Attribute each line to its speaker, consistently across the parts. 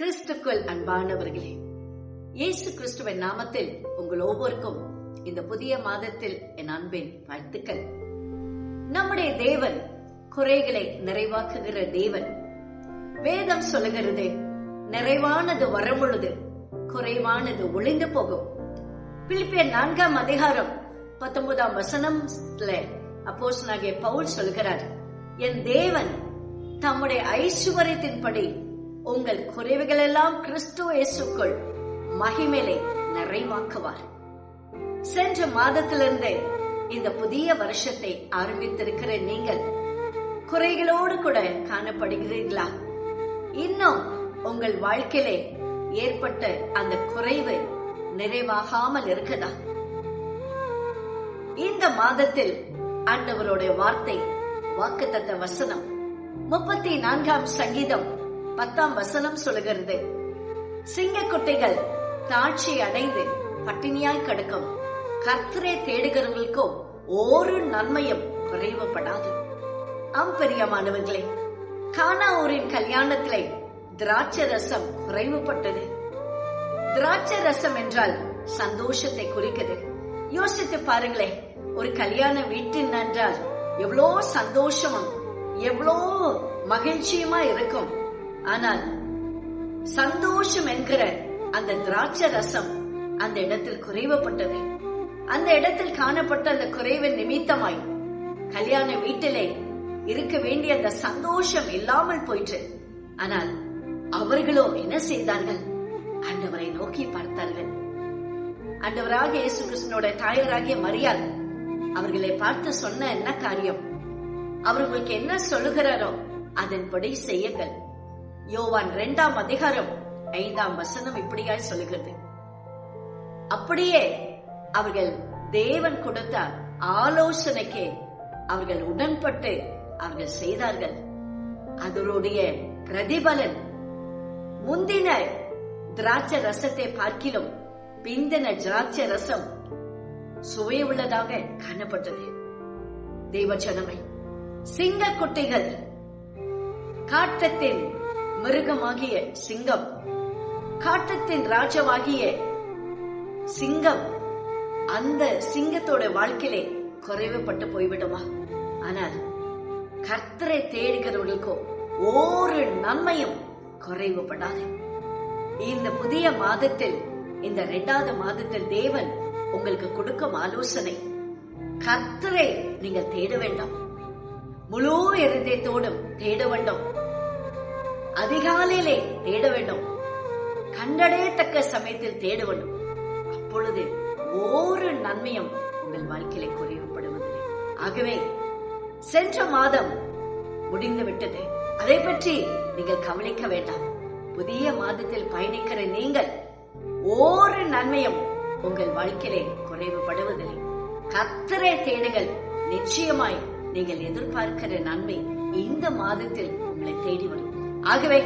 Speaker 1: கிறிஸ்துக்குள் அன்பானவர்களே இயேசு கிறிஸ்துவின் நாமத்தில் உங்கள் ஒவ்வொருக்கும் இந்த புதிய மாதத்தில் என் அன்பின் வாழ்த்துக்கள். நம்முடைய தேவன் குறைகளை நிறைவாக்குகிற தேவன். வேதம் சொல்லுகிறது நிறைவானது வரம்பொழுது குறைவானது ஒளிந்து போகும். பிலிப்பிய நான்காம் அதிகாரம் பத்தொன்பதாம் வசனம்ல அப்போஸ் பவுல் சொல்கிறார் என் தேவன் தம்முடைய ஐஸ்வர்யத்தின்படி உங்கள் குறைவுகளெல்லாம் கிறிஸ்துவ இயேசுக்குள் மகிமேலை நிறைவாக்குவார். சென்ற மாதத்திலிருந்து இந்த புதிய வருஷத்தை ஆரம்பித்திருக்கிற நீங்கள் குறைகளோடு கூட காணப்படுகிறீர்களா? இன்னும் உங்கள் வாழ்க்கையிலே ஏற்பட்ட அந்த குறைவு நிறைவாகாமல் இருக்கதா? இந்த மாதத்தில் ஆண்டவருடைய வார்த்தை வாக்குத்தத்த வசனம் முப்பத்தி நான்காம் சங்கீதம் பத்தாம் வசனம் சொல்லுகிறது. சிங்க குட்டைகள் தாட்சி அடைந்து பட்டினியாய் கிடக்கும். கர்த்தரை தேடுகிறவர்களுக்கோ ஒரு நன்மையும் குறைவுபடாது. ஆம் பெரியமானவர்களே கானா ஊரின் கல்யாணத்திலே திராட்சை ரசம் குறைவுபட்டது. திராட்சை ரசம் என்றால் சந்தோஷத்தை குறிக்குது. யோசித்து பாருங்களே ஒரு கல்யாண வீட்டின் என்றால் எவ்வளோ சந்தோஷமும் எவ்வளோ மகிழ்ச்சியுமா இருக்கும். ஆனால் சந்தோஷம் என்கிற அந்த திராட்சை ரசம் அந்த இடத்தில் குறைவப்பட்டது அந்த இடத்தில் காணப்பட்ட அந்த குறைவின் நிமித்தமாய் கல்யாண வீட்டிலே இருக்க வேண்டிய அந்த சந்தோஷம் இல்லாமல் போயிற்று. ஆனால் அவர்களோ என்ன செய்தார்கள்? அண்டவரை நோக்கி பார்த்தார்கள். அண்டவராக இயேசு கிருஷ்ணனோட தாயராகிய மரியாள் அவர்களை பார்த்து சொன்ன என்ன காரியம்? அவர்களுக்கு என்ன சொல்லுகிறாரோ அதன்படி செய்யுங்கள். யோவான் இரண்டாம் அதிகாரம் ஐந்தாம் வசனம் இப்படியாய் சொல்லுகிறது. அப்படியே அவர்கள் தேவன் கொடுத்த ஆலோசனைக்கு அவர்கள் உடன்பட்டு அவர்கள் செய்தார்கள். அதனுடைய பிரதிபலன் முந்தின திராட்சை ரசத்தை பார்க்கிலும் பிந்தின திராட்சை ரசம் சுவையுள்ளதாக காணப்பட்டது. தேவஜனமை சிங்க குட்டிகள் காட்டத்தின் மிருகமாகிய சிங்கம். காட்டத்தின் ராஜாவாகிய சிங்கம் அந்த சிங்கத்தோட வாழ்க்கையிலே குறைவுபட்டு போய்விடுமா? ஆனால் கர்த்தரை தேடுகிறவர்களுக்கோ ஒரு நன்மையும் குறைவுபடாது. இந்த புதிய மாதத்தில் இந்த இரண்டாவது மாதத்தில் தேவன் உங்களுக்கு கொடுக்கும் ஆலோசனை கர்த்தரை நீங்கள் தேட வேண்டாம். முழு இருதயத்தோடும் தேட வேண்டும். அதிகாலையிலே தேட வேண்டும். கண்டடையத்தக்க சமயத்தில் தேட வேண்டும். அப்பொழுது ஒரு நன்மையும் உங்கள் வாழ்க்கையில குறைவுபடுவதில்லை. ஆகவே சென்ற மாதம் முடிந்து விட்டது. அதை பற்றி நீங்கள் கவனிக்க வேண்டாம். புதிய மாதத்தில் பயணிக்கிற நீங்கள் ஒரு நன்மையும் உங்கள் வாழ்க்கையிலே குறைவுபடுவதில்லை. கத்தரை தேடுகள் நிச்சயமாய் நீங்கள் எதிர்பார்க்கிற நன்மை இந்த மாதத்தில் உங்களை தேடி வரும். ஆகவே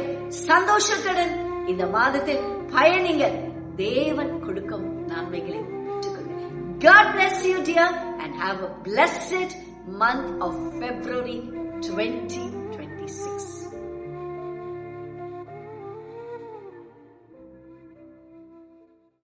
Speaker 1: சந்தோஷத்துடன் இந்த மாதத்தில் பயணிங்கள் தேவன் கொடுக்கும் நன்மைகளை பெற்றுக்கொள்ளுங்கள் God bless you dear and have a blessed month of February 20